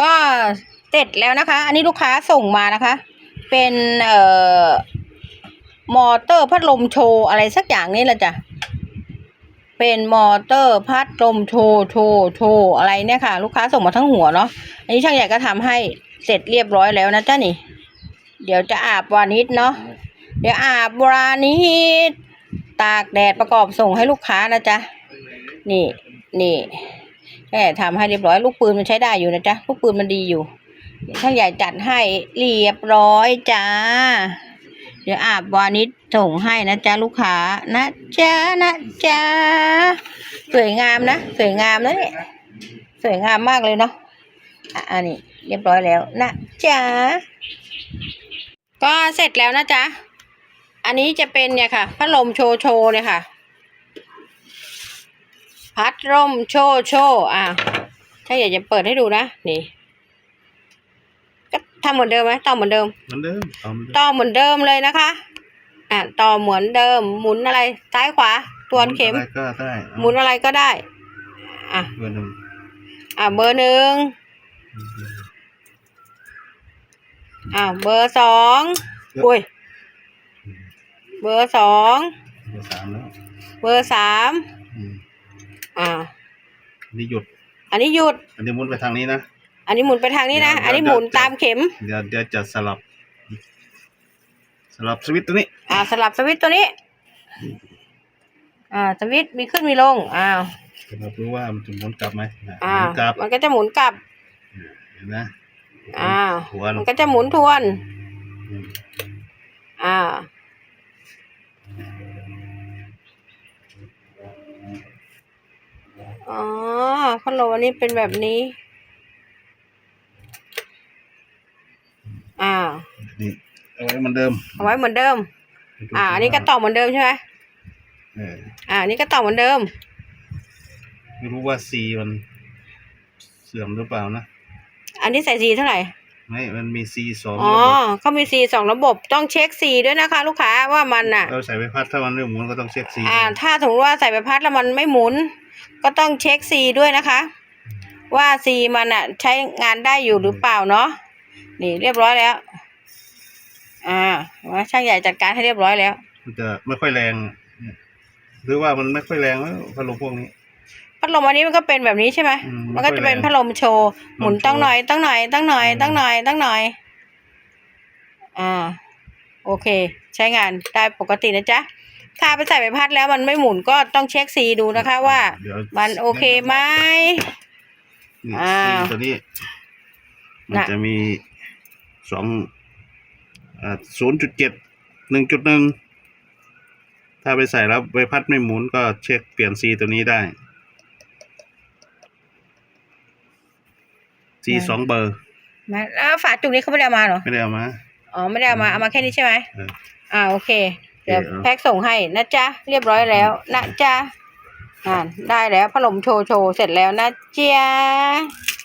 ก็เสร็จแล้วนะคะ อันนี้ลูกค้าส่งมานะคะ เป็นเอ่อมอเตอร์พัดลมโชว์อะไรสักอย่างนี่แหละจ้ะเป็นมอเตอร์พัดลมโชว์โชว์โชว์อะไรเนี่ยค่ะ ลูกค้าส่งมาทั้งหัวเนาะอันนี้ช่างใหญ่ก็ทำให้เสร็จเรียบร้อยแล้วนะจ้านี่ เดี๋ยวจะอาบวานิชเนาะเดี๋ยวอาบวานิชตากแดดประกอบส่งให้ลูกค้านะจ๊ะนี่นี่ แค่ทำให้เรียบร้อยลูกปืนมันใช้ได้อยู่นะจ๊ะลูกปืนมันดีอยู่เดี๋ยวช่างใหญ่จัดให้เรียบร้อยจ้า เดี๋ยวอาบวานิชส่งให้นะจ๊ะลูกค้านะจ๊ะนะจ๊ะสวยงามนะ สวยงามนะเนี่ยสวยงามมากเลยเนาะอะอันนี้เรียบร้อยแล้วนะจ๊ะก็เสร็จแล้วนะจ๊ะอันนี้จะเป็นเนี่ยค่ะพัดลมโชว์โชว์เนี่ยค่ะ พัดลมโชว์โชว์อะถ้าอยากจะเปิดให้ดูนะ นี่ ก็ทำเหมือนเดิมไหมต่อเหมือนเดิม เหมือนเดิมเอาเหมือนเดิมต่อเหมือนเดิมเลยนะคะ อะต่อเหมือนเดิม หมุนอะไร ซ้ายขวาทวนเข็ม อะไรก็ได้หมุนอะไรก็ได้ อะเหมือนเดิมอะเบอร์หนึ่งอะเบอร์สองอุ้ย เบอร์สองเบอร์สามแล้วเบอร์สามอืมอ่า อันนี่หยุด อันนี้หยุด อันนี้หมุนไปทางนี้นะ อันนี้หมุนไปทางนี้นะเดี๋ยวอันนี้หมุนตามเข็ม เดี๋ยวเดี๋ยวจะสลับ สลับสวิตช์ตัวนี้ อ่า สลับสวิตช์ตัวนี้ อ่า สวิตช์มีขึ้นมีลง อ้าวสลับรู้ว่ามันจะหมุนกลับไหมอะอ่าหมุนกลับ มันก็จะหมุนกลับ เห็นไหมอ่าหัวมันก็จะหมุนทวน อืมอ่า อ๋อ พัดลมอันนี้เป็นแบบนี้ อ่า นี่เอาไว้เหมือนเดิมเอาไว้เหมือนเดิม อ่า อันนี้ก็ต่อเหมือนเดิมใช่ไหมเอออ่าอันนี้ก็ต่อเหมือนเดิม ไม่รู้ว่าซีมันเสื่อมหรือเปล่านะ อันนี้ใส่สีเท่าไหร่ ไม่ มันมีซีสองอ๋อระบบเขามีสีสองระบบต้องเช็คสีด้วยนะคะ ลูกค้าว่ามันอะ เราใส่ใบพัดถ้ามันไม่หมุนก็ต้องเช็คซีอ่า ถ้าสมมติว่าใส่ใบพัดแล้วมันไม่หมุน ก็ต้องเช็คซีด้วยนะคะ ว่าซีมันอะใช้งานได้อยู่หรือเปล่าเนาะนี่เรียบร้อยแล้วอ่าว่าช่างใหญ่จัดการให้เรียบร้อยแล้ว มันจะไม่ค่อยแรงเนี่ยหรือว่ามันไม่ค่อยแรงแล้วพัดลมพวกนี้ พัดลมอันนี้มันก็เป็นแบบนี้ใช่ไหมอืมมันก็จะเป็นไม่ค่อยแรง พัดลมโชว์ หมุนลมโชว์ตั้งหน่อยตั้งหน่อยตั้งหน่อยอืมตั้งหน่อยตั้งหน่อย อ่า โอเค ใช้งานได้ปกตินะจ๊ะ ถ้าไปใส่ใบพัดแล้วมันไม่หมุนก็ต้องเช็คสีดูนะคะว่า เดี๋ยวมันโอเคไหม นี่อ่าซีตัวนี้ มันน่ะ จะมีสองอ่าศูนย์จุดเจ็ดหนึ่งจุดหนึ่งถ้าไปใส่แล้วใบพัดไม่หมุนก็เช็คเปลี่ยนซีตัวนี้ได้ซีสองเบอร์ นะแล้วฝาจุกนี้เขาไม่ได้เอามาเหรอ ไม่ได้เอามา อ๋อ ไม่ได้เอามา เอามาแค่นี้ใช่ไหมเออ อ่า โอเค เดี๋ยวโอเคเอาแพ็คส่งให้นะจ๊ะเรียบร้อยแล้ว นะจ๊ะอ่าได้แล้วพัดลมโชว์โชว์เสร็จแล้วนะจ๊ะ